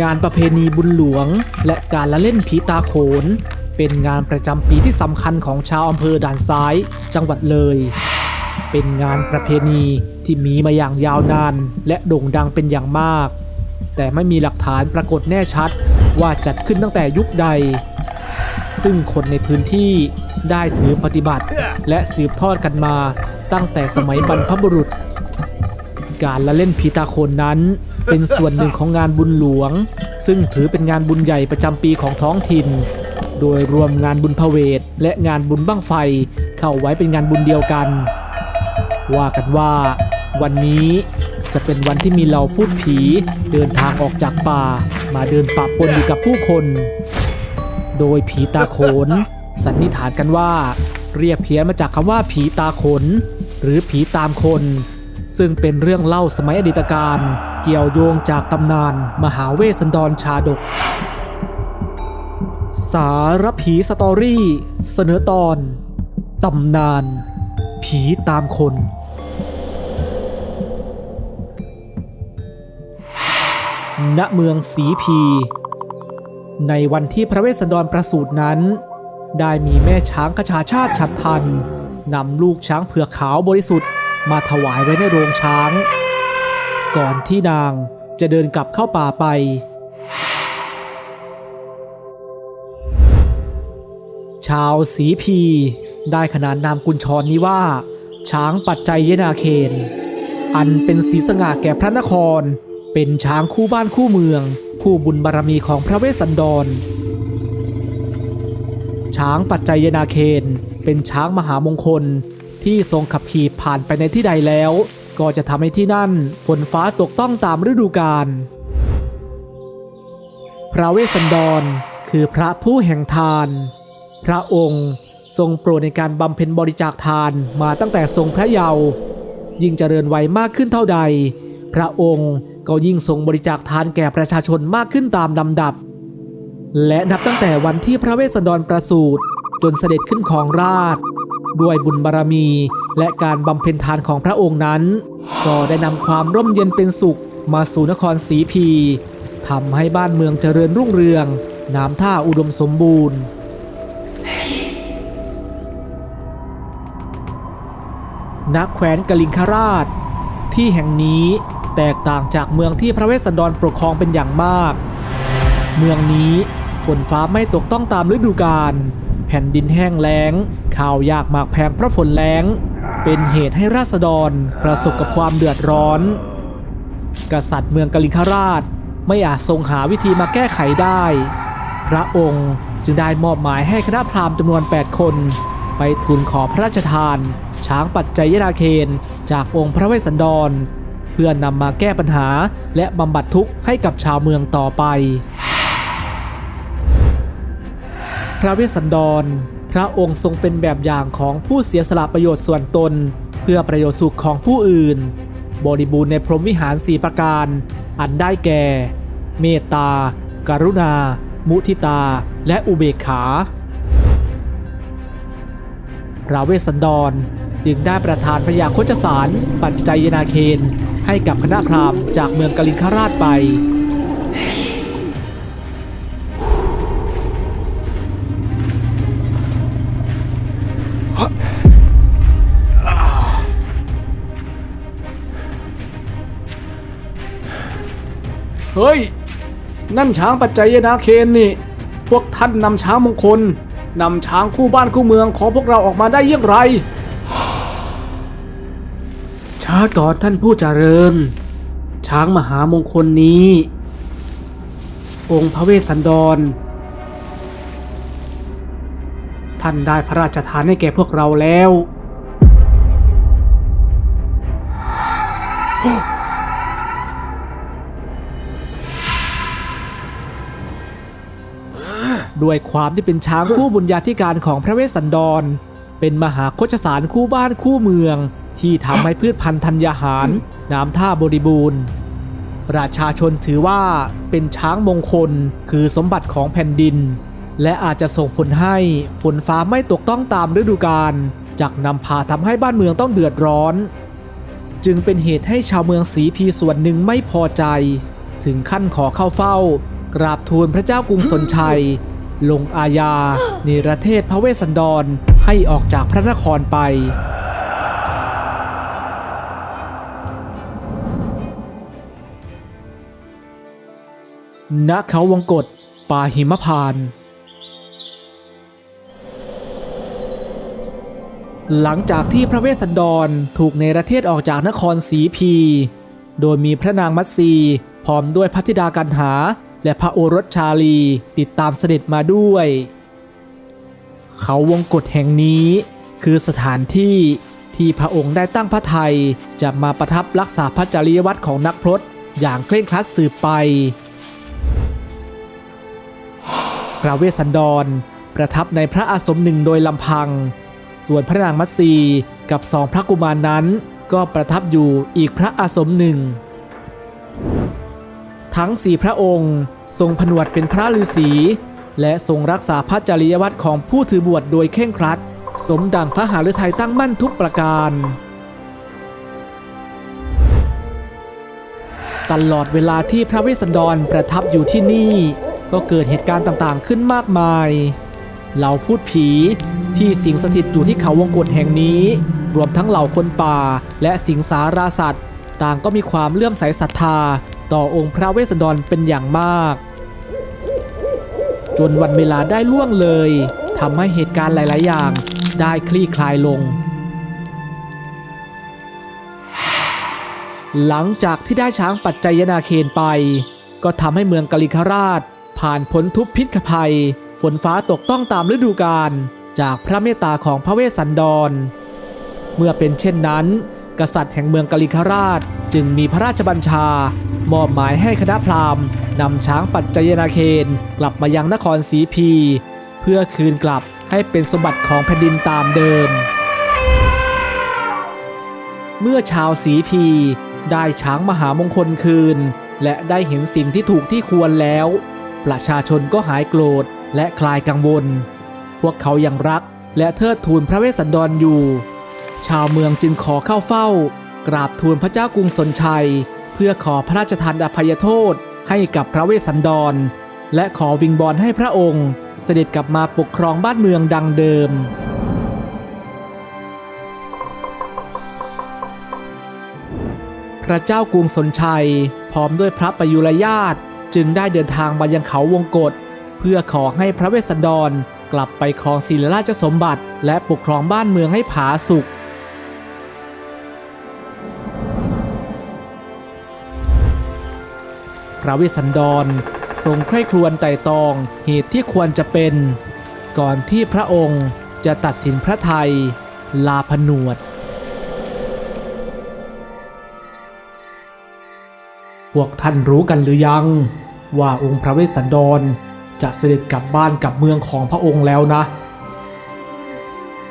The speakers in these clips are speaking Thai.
งานประเพณีบุญหลวง และการละเล่นผีตาโขน เป็นงานประจำปีที่สำคัญของชาวอำเภอด่านซ้าย จังหวัดเลย เป็นงานประเพณีที่มีมาอย่างยาวนาน และโด่งดังเป็นอย่างมาก แต่ไม่มีหลักฐานปรากฏแน่ชัดว่าจัดขึ้นตั้งแต่ยุคใด ซึ่งคนในพื้นที่ได้ถือปฏิบัติ และสืบทอดกันมาตั้งแต่สมัยบรรพบุรุษ การละเล่นผีตาโขนนั้น เป็นส่วนหนึ่งของงานบุญหลวง ซึ่งถือเป็นงานบุญใหญ่ประจำปีของท้องถิ่น โดยรวมงานบุญพเวทและงานบุญบั้งไฟเข้าไว้เป็นงานบุญเดียวกัน ว่ากันว่าวันนี้จะเป็นวันที่มีเหล่าพูดผีเดินทางออกจากป่า มาเดินปะปนอยู่กับผู้คน โดยผีตาโขน สันนิษฐานกันว่า เรียกเพี้ยนมาจากคำว่าผีตาขน หรือผีตามคน ซึ่งเป็นเรื่องเล่าสมัยอดีตการ เกี่ยวโยงจากตำนานมหาเวสสันดรชาดก สารผีสตอรี่ เสนอตอน ตำนาน ผีตามคน ณเมืองสีพี ในวันที่พระเวสสันดรประสูตินั้น ได้มีแม่ช้างกระชาชาติฉับพลันนำลูกช้างเผือกขาวบริสุทธิ์ มาถวายไว้ในโรงช้าง ก่อนที่นางจะเดินกลับเข้าป่าไป ชาวสีพี ได้ขนานนามกุญชรนี้ว่า ช้างปัจจัยยนาเคน อันเป็นสีสง่าแก่พระนคร เป็นช้างคู่บ้านคู่เมืองผู้บุญบารมีของพระเวสสันดร ช้างปัจจัยนาเคนเป็นช้างมหามงคล ที่ทรงขับขี่ผ่านไปในที่ใดแล้ว ก็จะทำให้ที่นั่นฝนฟ้าตกต้องตามฤดูกาลพระเวสสันดร คือพระผู้แห่งทาน พระองค์ทรงโปรดในการบำเพ็ญบริจาคทานมาตั้งแต่ทรงพระเยาว์ยิ่งเจริญวัยมากขึ้นเท่าใด พระองค์ก็ยิ่งทรงบริจาคทานแก่ประชาชนมากขึ้นตามลำดับ และนับตั้งแต่วันที่พระเวสสันดรประสูติจนเสด็จขึ้นของราช ด้วยบุญบารมี และการบำเพ็ญทานของพระองค์นั้น ก็ได้นำความร่มเย็นเป็นสุขมาสู่นครศรีพีทำให้บ้านเมืองเจริญรุ่งเรือง น้ำท่าอุดมสมบูรณ์ณแคว้นกลิงคราช ที่แห่งนี้แตกต่างจากเมืองที่พระเวสสันดรปกครองเป็นอย่างมาก เมืองนี้ฝนฟ้าไม่ตกต้องตามฤดูกาล ผ่นดินแห้งแล้ง ข้าวยากหมากแพงเพราะฝนแล้ง เป็นเหตุให้ราษฎรประสบกับความเดือดร้อน กษัตริย์เมืองกลิงคราชไม่อาจทรงหาวิธีมาแก้ไขได้ พระองค์จึงได้มอบหมายให้คณะพราหมณ์จำนวน 8 คน ไปทูลขอพระราชทาน ช้างปัจจัยยนาเคนจากองค์พระเวสสันดร เพื่อนำมาแก้ปัญหาและบำบัดทุกข์ให้กับชาวเมืองต่อไป ระเวสสันดร พระองค์ทรงเป็นแบบอย่างของผู้เสียสละประโยชน์ส่วนตน เพื่อประโยชน์สุขของผู้อื่น บริบูรณ์ในพรหมวิหารสีประการ อันได้แก่ เมตตากรุณา มุทิตา และอุเบกขาพระเวสสันดรจึงได้ประทานพระยาโคจสาร ปัจจัยนาเคน ให้กับคณะพราหมณ์จากเมืองกลิงคราชไป เฮ้ย นั่นช้างปัจจัยนาเคนนี่ พวกท่านนำช้างมงคลนำช้างคู่บ้านคู่เมืองของพวกเราออกมาได้อยังไร ช้าก่อนท่านผู้เจริญ ช้างมหามงคลนี้ องค์พระเวสสันดร ท่านได้พระราชทานให้แก่พวกเราแล้ว ด้วยความที่เป็นช้างคู่บุญญาธิการของพระเวสสันดร เป็นมหาโคชสารคู่บ้านคู่เมือง ที่ทำให้พืชพันธุ์ธัญญาหาร น้ำท่าบริบูรณ์ประชาชนถือว่าเป็นช้างมงคลคือสมบัติของแผ่นดิน และอาจจะส่งผลให้ฝนฟ้าไม่ตกต้องตามฤดูกาลจากนำพาทำให้บ้านเมืองต้องเดือดร้อน จึงเป็นเหตุให้ชาวเมืองสีพีส่วนหนึ่งไม่พอใจ ถึงขั้นขอเข้าเฝ้า กราบทูลพระเจ้ากรุงสนชัย ลงอาญาเนรเทศพระเวสสันดรให้ออกจากพระนครไป ณเขาวงกฏป่าหิมพาน หลังจากที่พระเวสสันดรถูกเนประเทศออกจากนครสีพี โดยมีพระนางมัตสีพร้อมด้วยพระธิดากันหา และพระโอรสชาลีติดตามเสด็จมาด้วย เขาวงกฏแห่งนี้คือสถานที่ที่พระองค์ได้ตั้งพระทัยจะมาประทับรักษาพระจริยวัตรของนักพรตอย่างเคร่งครัดสืบไปพระเวสสันดรประทับในพระอาสมหนึ่งโดยลำพัง ส่วนพระนางมัตสีกับสองพระกุมารนั้น ก็ประทับอยู่อีกพระอาสมหนึ่ง ทั้งสี่พระองค์ ทรงผนวดเป็นพระฤาษี และทรงรักษาพระจริยวัตรของผู้ถือบวชโดยเคร่งครัด สมดังพระหฤทัยตั้งมั่นทุกประการ ตลอดเวลาที่พระวสสันดรประทับอยู่ที่นี่ ก็เกิดเหตุการณ์ต่างๆขึ้นมากมายเหล่าพูดผีที่สิงสถิตอยู่ที่เขาวงกฏแห่งนี้ รวมทั้งเหล่าคนป่าและสิงสาราสัตว์ ต่างก็มีความเลื่อมใสศรัทธา ต่อองค์พระเวสสันดรเป็นอย่างมาก จนวันเวลาได้ล่วงเลยทำให้เหตุการณ์หลาย ๆ อย่างได้คลี่คลายลง หลังจากที่ได้ช้างปัจจัยนาเคนไป ก็ทำให้เมืองกาลิคราช ผ่านพ้นทุพพิษภัย ฝนฟ้าตกต้องตามฤดูกาลจากพระเมตตาของพระเวสสันดร เมื่อเป็นเช่นนั้น กษัตริย์แห่งเมืองกาลิคราชจึงมีพระราชบัญชา มอบหมายให้คณะพราหมณ์นำช้างปัจจยนาเคนกลับมายังนครสีพี เพื่อคืนกลับให้เป็นสมบัติของแผ่นดินตามเดิม เมื่อชาวสีพีได้ช้างมหามงคลคืน และได้เห็นสิ่งที่ถูกที่ควรแล้ว ประชาชนก็หายโกรธและคลายกังวล พวกเขายังรักและเทิดทูนพระเวสสันดรอยู่ ชาวเมืองจึงขอเข้าเฝ้า กราบทูลพระเจ้ากรุงสนชัย เพื่อขอพระราชทานอภัยโทษให้กับพระเวสสันดร และขอวิงบอลให้พระองค์ เสด็จกลับมาปกครองบ้านเมืองดังเดิม พระเจ้ากรุงสนชัย พร้อมด้วยพระประยุรญาติจึงได้เดินทางมายังเขาวงกฏเพื่อขอให้พระเวสสันดรกลับไปครองศีลราชสมบัติ และปกครองบ้านเมืองให้ผาสุก พระเวสสันดรทรงใคร่ครวญไต่ตองเหตุที่ควรจะเป็น ก่อนที่พระองค์จะตัดสินพระไทย ลาผนวด พวกท่านรู้กันหรือยัง ว่าองค์พระเวสสันดรจะเสด็จกลับบ้านกลับเมืองของพระองค์แล้วนะ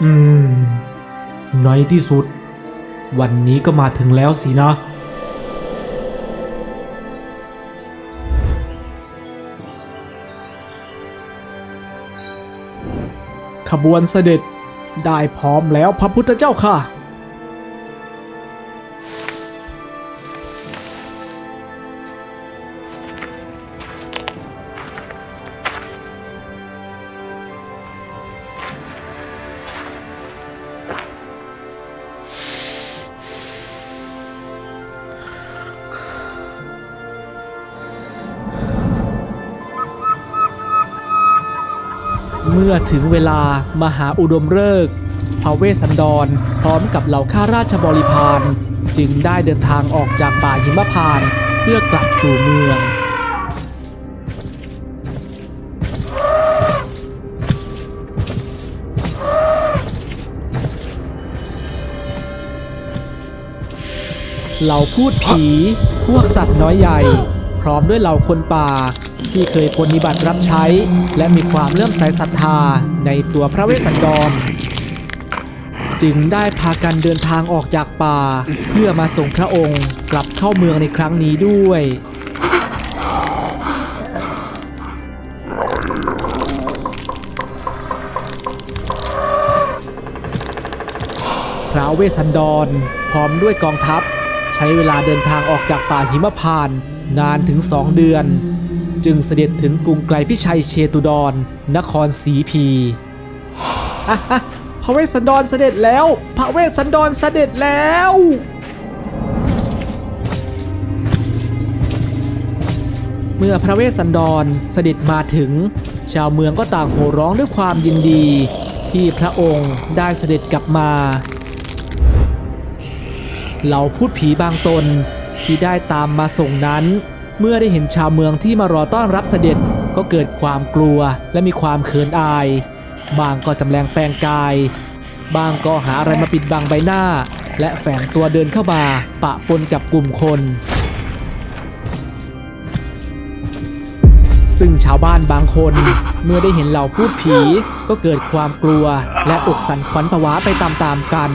อืม ในที่สุด วันนี้ก็มาถึงแล้วสินะ ขบวนเสด็จ ได้พร้อมแล้วพระพุทธเจ้าค่ะ เมื่อถึงเวลามหาอุดมฤกษ์พระเวสสันดรพร้อมกับเหล่าข้าราชบริพารจึงได้เดินทางออกจากป่าหิมพานต์เพื่อกลับสู่เมืองเหล่าพูดผี พวกสัตว์น้อยใหญ่ พร้อมด้วยเหล่าคนป่า ที่เคยปฏิบัติรับใช้ และมีความเลื่อมใสศรัทธาในตัวพระเวสสันดร จึงได้พากันเดินทางออกจากป่า เพื่อมาส่งพระองค์กลับเข้าเมืองในครั้งนี้ด้วยพระเวสสันดร พร้อมด้วยกองทัพ ใช้เวลาเดินทางออกจากป่าหิมพานต์นานถึงสองเดือน จึงเสด็จถึงกรุงไกลพิชัยเชตุดร นครศรีพีอะอะพระเวสสันดรเสด็จแล้ว พระเวสสันดรเสด็จแล้วเมื่อพระเวสสันดรเสด็จมาถึง ชาวเมืองก็ต่างโห่ร้องด้วยความยินดี ที่พระองค์ได้เสด็จกลับมาเหล่าพูดผีบางตนที่ได้ตามมาส่งนั้น เมื่อได้เห็นชาวเมืองที่มารอต้อนรับเสด็จก็เกิดความกลัวและมีความเขินอาย บางก็จำแรงแปลงกาย บางก็หาอะไรมาปิดบังใบหน้า และแฝงตัวเดินเข้ามาปะปนกับกลุ่มคน ซึ่งชาวบ้านบางคน เมื่อได้เห็นเหล่าพูดผีก็เกิดความกลัวและอกสั่นขวัญผวาไปตามๆกัน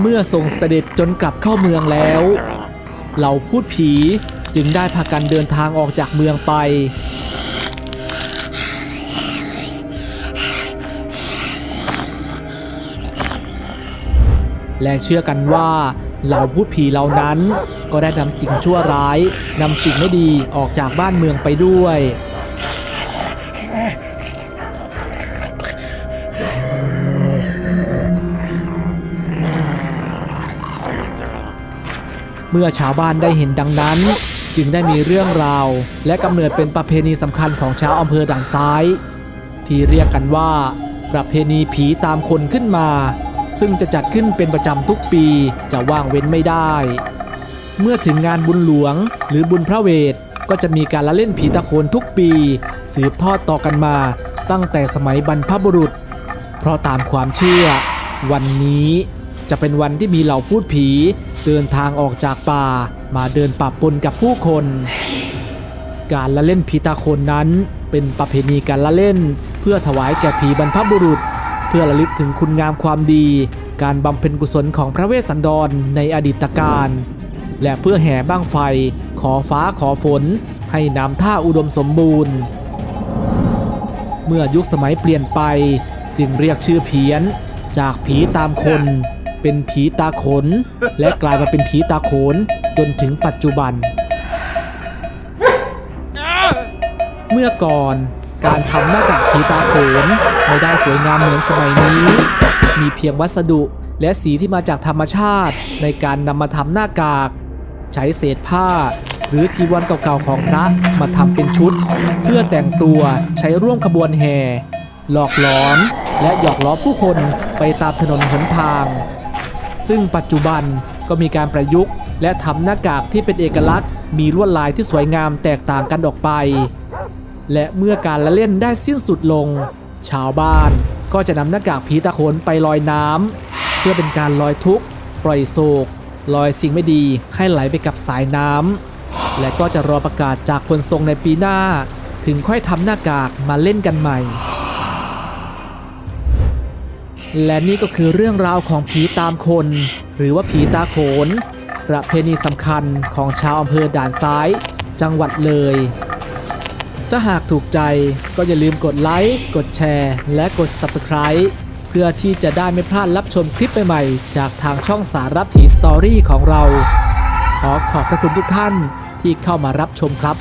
เมื่อทรงเสด็จจนกลับเข้าเมืองแล้วเหล่าพูดผีจึงได้พากันเดินทางออกจากเมืองไป และเชื่อกันว่าเหล่าพูดผีเหล่านั้นก็ได้นำสิ่งชั่วร้ายนำสิ่งไม่ดีออกจากบ้านเมืองไปด้วย เมื่อชาวบ้านได้เห็นดังนั้น จึงได้มีเรื่องราว และกำเนิดเป็นประเพณีสำคัญของชาวอำเภอด่านซ้าย ที่เรียกกันว่า ประเพณีผีตามคนขึ้นมา ซึ่งจะจัดขึ้นเป็นประจำทุกปีจะว่างเว้นไม่ได้ เมื่อถึงงานบุญหลวง หรือบุญพระเวทก็จะมีการละเล่นผีตะโขนทุกปี สืบทอดต่อกันมาตั้งแต่สมัยบรรพบุรุษ เพราะตามความเชื่อ วันนี้จะเป็นวันที่มีเหล่าพูดผี เดินทางออกจากป่ามาเดินปะปนกับผู้คน การละเล่นผีตาโขนนั้น เป็นประเพณีการละเล่น เพื่อถวายแก่ผีบรรพบุรุษ เพื่อระลึกถึงคุณงามความดี การบำเพ็ญกุศลของพระเวสสันดรในอดีตการ และเพื่อแห่บ้างไฟ ขอฟ้าขอฝน ให้น้ำท่าอุดมสมบูรณ์ เมื่อยุคสมัยเปลี่ยนไป จึงเรียกชื่อเพี้ยน จากผีตามคน เป็นผีตาขน และกลายมาเป็นผีตาโขนจนถึงปัจจุบัน เมื่อก่อนการทำหน้ากากผีตาโขนไม่ได้สวยงามเหมือนสมัยนี้ มีเพียงวัสดุและสีที่มาจากธรรมชาติในการนำมาทำหน้ากาก ใช้เศษผ้า หรือจีวรเก่าๆของพระมาทำเป็นชุด เพื่อแต่งตัวใช้ร่วมขบวนแห่หลอกหลอนและหยอกล้อผู้คนไปตามถนนหนทาง ซึ่งปัจจุบันก็มีการประยุกต์ และทำหน้ากากที่เป็นเอกลักษณ์ มีลวดลายที่สวยงามแตกต่างกันออกไป และเมื่อการละเล่นได้สิ้นสุดลง ชาวบ้านก็จะนำหน้ากากผีตาโขนไปลอยน้ำเพื่อเป็นการลอยทุกข์ ปล่อยโศกลอยสิ่งไม่ดีให้ไหลไปกับสายน้ำและก็จะรอประกาศจากคนทรงในปีหน้า ถึงค่อยทำหน้ากากมาเล่นกันใหม่ และนี่ก็คือเรื่องราวของผีตามคน หรือว่าผีตาโขน ประเพณีสำคัญของชาวอำเภอด่านซ้าย จังหวัดเลย ถ้าหากถูกใจก็อย่าลืมกดไลค์กดแชร์ และกด Subscribe เพื่อที่จะได้ไม่พลาดรับชมคลิปใหม่ๆ จากทางช่องสารผีสตอรี่ของเรา ขอขอบพระคุณทุกท่านที่เข้ามารับชมครับ